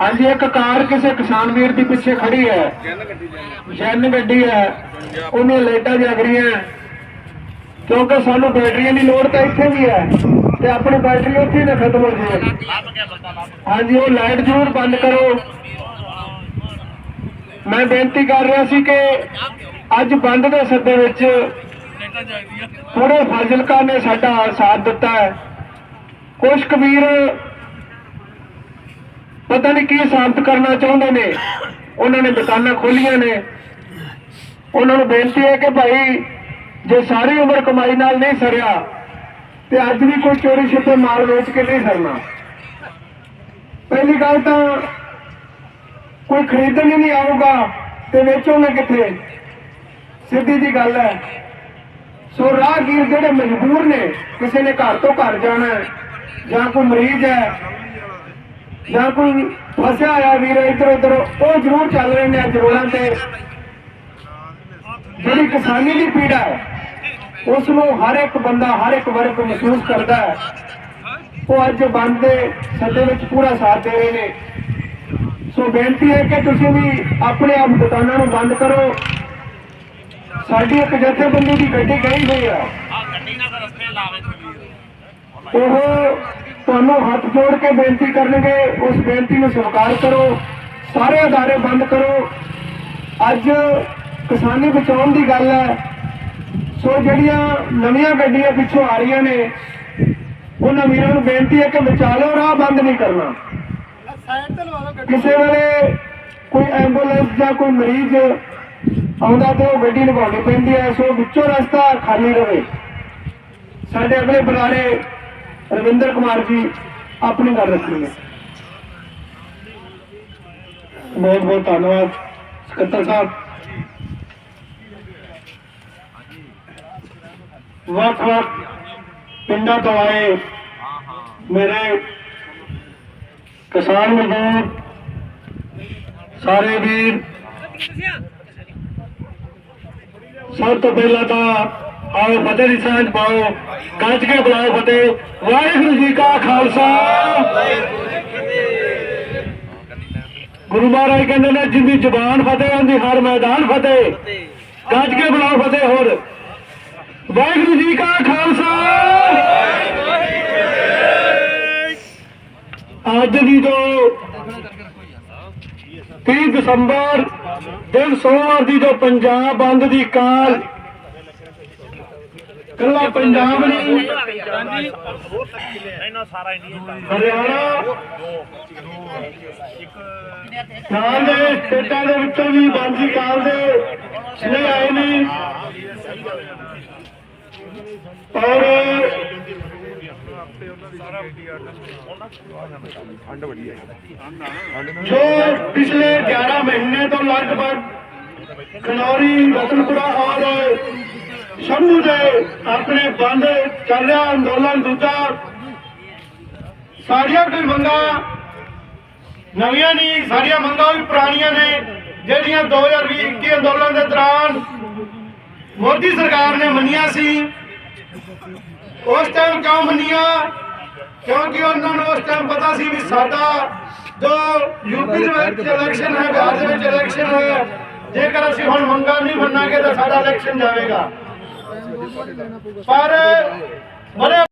ਹਾਂਜੀ, ਇੱਕ ਕਾਰ ਕਿਸੇ ਕਿਸਾਨ ਵੀਰ ਦੀ ਪਿੱਛੇ ਖੜੀ ਹੈ। ਜੈਨ ਗੱਡੀ ਹੈ। ਉਹਨੇ ਲਾਈਟਾਂ ਜਗ ਰਹੀਆਂ ਕਿਉਂਕਿ ਸਾਨੂੰ ਬੈਟਰੀਆਂ ਦੀ ਲੋੜ ਤਾਂ ਇੱਥੇ ਵੀ ਹੈ ਤੇ ਆਪਣੀ ਬੈਟਰੀ ਉੱਥੇ ਨਾ ਖਤਮ ਹੋ ਜਾਏ ਹਾਂਜੀ, ਉਹ ਲਾਈਟ ਜ਼ਰੂਰ ਬੰਦ ਕਰੋ। ਮੈਂ ਬੇਨਤੀ ਕਰ ਰਿਹਾ ਸੀ ਕਿ ਅੱਜ ਬੰਦ ਦੇ ਸੱਦੇ ਵਿੱਚ ਪੂਰੇ ਫਾਜ਼ਿਲਕਾ ਨੇ ਸਾਡਾ ਸਾਥ ਦਿੱਤਾ ਹੈ। ਕੁਝ ਕਬੀਰ ਪਤਾ ਨਹੀਂ ਕੀ ਸਾਬਤ ਕਰਨਾ ਚਾਹੁੰਦੇ ਨੇ। ਉਹਨਾਂ ਨੇ ਦੁਕਾਨਾਂ ਖੋਲੀਆਂ ਨੇ। ਉਹਨਾਂ ਨੂੰ ਬੇਨਤੀ ਹੈ ਕਿ ਭਾਈ, ਜੇ ਸਾਰੀ ਉਮਰ ਕਮਾਈ ਨਾਲ ਨਹੀਂ ਸਰਿਆ, ਤੇ ਅੱਜ ਵੀ ਕੋਈ ਚੋਰੀ ਛਿਪੇ ਮਾਲ ਵੇਚ ਕੇ ਨਹੀਂ ਸਰਨਾ। ਪਹਿਲੀ ਗੱਲ ਤਾਂ ਕੋਈ ਖਰੀਦਣ ਹੀ ਨਹੀਂ ਆਊਗਾ, ਤੇ ਵੇਚੋਗੇ ਕਿੱਥੇ? ਸਿੱਧੀ ਜੀ ਗੱਲ ਹੈ। ਸੋ ਰਾਹਗੀਰ ਜਿਹੜੇ ਮਜਬੂਰ ਨੇ, ਕਿਸੇ ਨੇ ਘਰ ਤੋਂ ਘਰ ਜਾਣਾ ਜਾਂ ਕੋਈ ਮਰੀਜ਼ ਹੈ, ਜਾਂ ਕੋਈ ਫਸਿਆ ਹੋਇਆ ਵੀਰ ਇੱਧਰ ਉੱਧਰ, ਉਹ ਜ਼ਰੂਰ ਚੱਲ ਰਹੇ ਨੇ ਅੱਜ ਤੇ। ਜਿਹੜੀ ਕਿਸਾਨੀ ਦੀ ਪੀੜਾ ਹੈ ਉਸ ਨੂੰ ਹਰ ਇੱਕ ਬੰਦਾ, ਹਰ ਇੱਕ ਵਰਗ ਮਹਿਸੂਸ ਕਰਦਾ ਹੈ। ਉਹ ਅੱਜ ਬੰਦ ਦੇ ਸੱਦੇ ਵਿੱਚ ਪੂਰਾ ਸਾਥ ਦੇ ਰਹੇ ਨੇ। ਸੋ ਬੇਨਤੀ ਹੈ ਕਿ ਤੁਸੀਂ ਵੀ ਆਪਣੇ ਆਪ ਦੁਕਾਨਾਂ ਨੂੰ ਬੰਦ ਕਰੋ। ਸਾਡੀ ਇੱਕ ਜਥੇਬੰਦੀ ਦੀ ਗੱਡੀ ਗਈ ਹੋਈ ਹੈ ਉਹ ਤੁਹਾਨੂੰ ਹੱਥ ਜੋੜ ਕੇ ਬੇਨਤੀ ਕਰਨਗੇ ਉਸ ਬੇਨਤੀ ਨੂੰ ਸਵੀਕਾਰ ਕਰੋ ਸਾਰੇ ਅਦਾਰੇ ਬੰਦ ਕਰੋ। ਅੱਜ ਕਿਸਾਨੀ ਬਚਾਉਣ ਦੀ ਗੱਲ ਹੈ। ਸੋ ਜਿਹੜੀਆਂ ਨਵੀਆਂ ਗੱਡੀਆਂ ਪਿੱਛੋਂ ਆ ਰਹੀਆਂ ਨੇ ਉਹਨਾਂ ਵੀਰਾਂ ਨੂੰ ਬੇਨਤੀ ਹੈ ਕਿ ਬਚਾ ਲਓ ਰਾਹ ਬੰਦ ਨਹੀਂ ਕਰਨਾ। ਕਿਸੇ ਵੇਲੇ ਕੋਈ ਐਂਬੂਲੈਂਸ ਜਾਂ ਕੋਈ ਮਰੀਜ਼ ਆਉਂਦਾ ਤੇ ਉਹ ਗੱਡੀ ਨਿਭਾਉਣੀ ਪੈਂਦੀ ਹੈ, ਸੋ ਵਿੱਚੋਂ ਰਸਤਾ ਖਾਲੀ ਰਵੇ ਸਾਡੇ ਅਗਲੇ ਬੁਲਾਰੇ ਰਵਿੰਦਰ ਕੁਮਾਰ ਜੀ ਆਪਣੀ ਗੱਲ ਰੱਖਣਗੇ ਬਹੁਤ ਬਹੁਤ ਧੰਨਵਾਦ, ਸਕੱਤਰ ਸਾਹਿਬ। ਵੱਖ ਵੱਖ ਪਿੰਡਾਂ ਤੋਂ ਆਏ ਮੇਰੇ ਕਿਸਾਨ ਮਜ਼ਦੂਰ, ਸਾਰੇ ਵੀਰ ਸਭ ਤੋਂ ਪਹਿਲਾਂ ਤਾਂ ਆਓ ਫਤਿਹ ਦੀ ਸਾਂਝ ਪਾਓ ਗੱਜ ਕੇ ਬੁਲਾਓ ਫਤਿਹ। ਵਾਹਿਗੁਰੂ ਜੀ ਕਾ ਖਾਲਸਾ। ਗੁਰੂ ਮਹਾਰਾਜ ਕਹਿੰਦੇ ਨੇ ਜਿੰਦੀ ਜਬਾਨ ਫਤਿਹ ਹੁੰਦੀ ਹਰ ਮੈਦਾਨ ਫਤਿਹ। ਗੱਜ ਕੇ ਬੁਲਾਓ ਫਤਿਹ ਹੋਰ। ਵਾਹਿਗੁਰੂ ਜੀ ਕਾ ਖਾਲਸਾ। ਅੱਜ ਦੀ ਜੋ 30 ਦਸੰਬਰ ਦਿਨ ਸੋਮਵਾਰ ਦੀ ਜੋ ਪੰਜਾਬ ਬੰਦ ਦੀ ਕਾਲ। ਕੱਲਾ ਪੰਜਾਬ ਨਹੀਂ। ਹਰਿਆਣਾ। ਨਾਲ ਦੇ ਸਟੇਟਾਂ ਦੇ ਵਿੱਚੋਂ ਵੀ ਬੰਦ ਦੀ ਕਾਲ ਦੇ ਸਨੇ ਆਏ ਨੇ। ਔਰ ਜੋ। ਪਿਛਲੇ 11 ਮਹੀਨੇ ਤੋਂ ਲਗਭਗ ਖਨੌਰੀ ਰਤਨਪੁਰਾ ਔਰ ਸ਼ੰਭੂ ਦੇ ਆਪਣੇ ਬੰਦ ਚੱਲ ਰਿਹਾ ਅੰਦੋਲਨ ਦੂਜਾ। ਸਾਰੀਆਂ ਕੋਈ ਮੰਗਾਂ ਨਵੀਆਂ ਨਹੀਂ ਸਾਰੀਆਂ ਮੰਗਾਂ ਵੀ ਪੁਰਾਣੀਆਂ ਨੇ ਜਿਹੜੀਆਂ 2020 ਅੰਦੋਲਨ ਦੇ ਦੌਰਾਨ ਮੋਦੀ ਸਰਕਾਰ ਨੇ ਮੰਨੀਆਂ ਸੀ। ਉਸ ਟਾਈਮ ਕਿਉਂ ਮੰਨੀਆਂ ਕਿਉਂਕਿ ਉਹਨਾਂ ਨੂੰ ਉਸ ਟਾਈਮ ਪਤਾ ਸੀ ਵੀ ਸਾਡਾ ਜੋ ਯੂਪੀ ਦੇ ਵਿੱਚ ਇਲੈਕਸ਼ਨ ਹੈ, ਬਿਹਾਰ ਦੇ ਵਿੱਚ ਇਲੈਕਸ਼ਨ ਹੈ, ਜੇਕਰ ਅਸੀਂ ਹੁਣ ਮੰਗਾਂ ਨਹੀਂ ਮੰਨਾਂਗੇ ਤਾਂ ਸਾਡਾ ਇਲੈਕਸ਼ਨ ਜਾਵੇਗਾ। ਪਰ ਬੜੇ